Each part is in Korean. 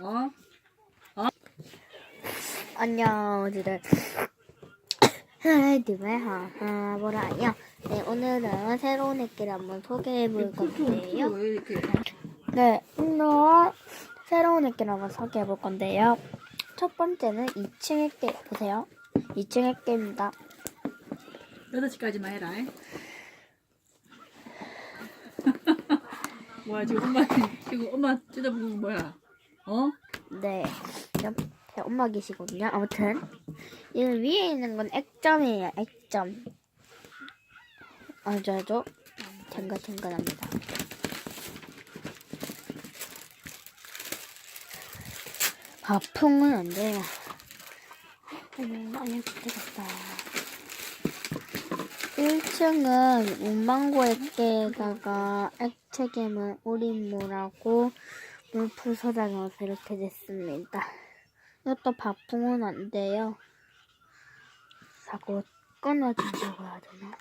어? 안녕, 지들. 하이드메 하하, 뭐라요? 네, 오늘은 새로운 액기를 한번 소개해 볼 건데요. 왜 이렇게 네, 오늘 새로운 액기를 한번 소개해 볼 건데요. 첫 번째는 2층 액기 보세요. 2층 액기입니다. 8시까지만 해라. 뭐야 지금 엄마 지금 엄마 쳐다보는 거 뭐야? 어? 네, 옆에 엄마 계시거든요. 아무튼 이 위에 있는 건 액점이에요. 액점. 알죠, 알죠? 탱글탱글합니다. 바풍은 안 돼요. 아니, 되겠다. 1층은 문방구 액계에다가 액체괴물 우린물하고 물풀 소다 넣어서 이렇게 됐습니다. 이것도 바풍은 안 돼요. 사고 끊어진다고 해야 되나?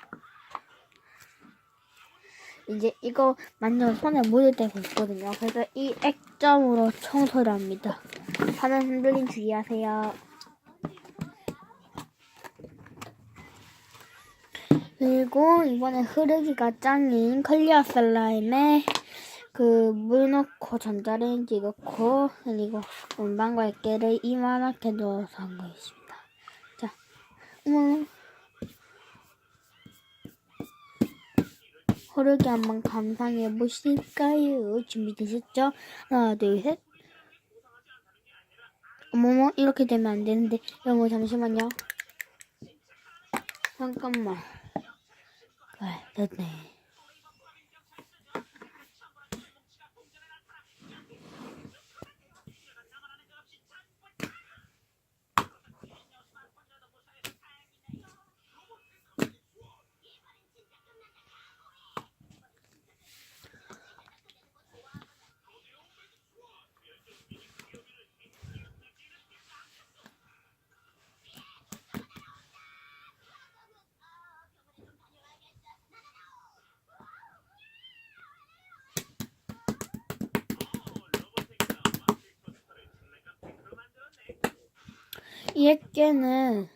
이제 이거 만져서 손에 물을 떼고 있거든요. 그래서 이 액점으로 청소를 합니다. 화면 흔들림 주의하세요. 그리고 이번에 흐르기가 짱인 클리어 슬라임에 그 물 넣고 전자레인지 넣고 그리고 문방구 액계를 이만하게 넣어서 한 거 있습니다. 자, 어머. 흐르기 한번 감상해 보실까요? 준비되셨죠? 하나, 둘, 셋. 어머머, 이렇게 되면 안 되는데. 영어 잠시만요. 잠깐만. 그래, 됐네. 이 액계는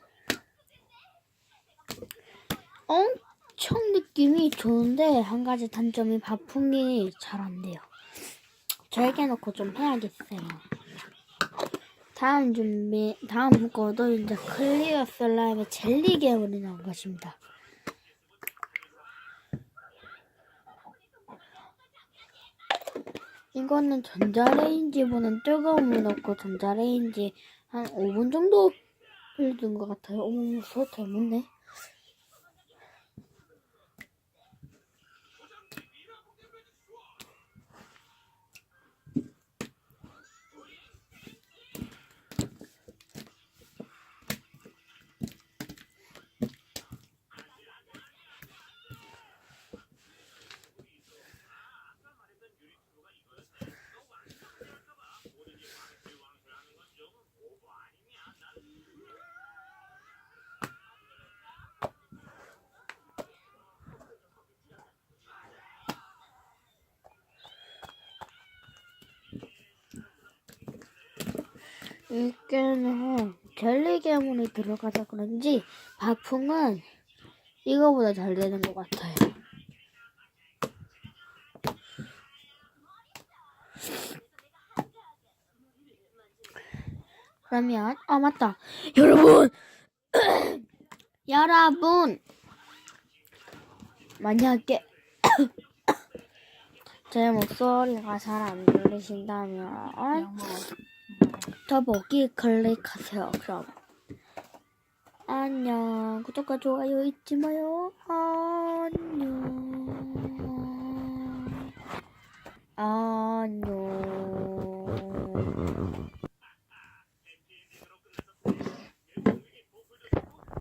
엄청 느낌이 좋은데 한 가지 단점이 바풍이 잘 안 돼요. 절개 놓고 좀 해야겠어요. 다음 준비, 다음 거도 이제 클리어 슬라임의 젤리 괴물이 나온 것입니다. 이거는 전자레인지보다는 뜨거운 물 넣고 전자레인지 한 5분 정도 흘린 것 같아요. 어머, 소 잘못네. 이게는 젤리 괴물이 들어가서 그런지 바풍은 이거보다 잘 되는 것 같아요. 그러면 아 맞다. 여러분! 여러분! 만약에 제 목소리가 잘 안 들리신다면 더보기 클릭하세요. 그럼 안녕. 구독과 좋아요 잊지 마요. 안녕. 안녕.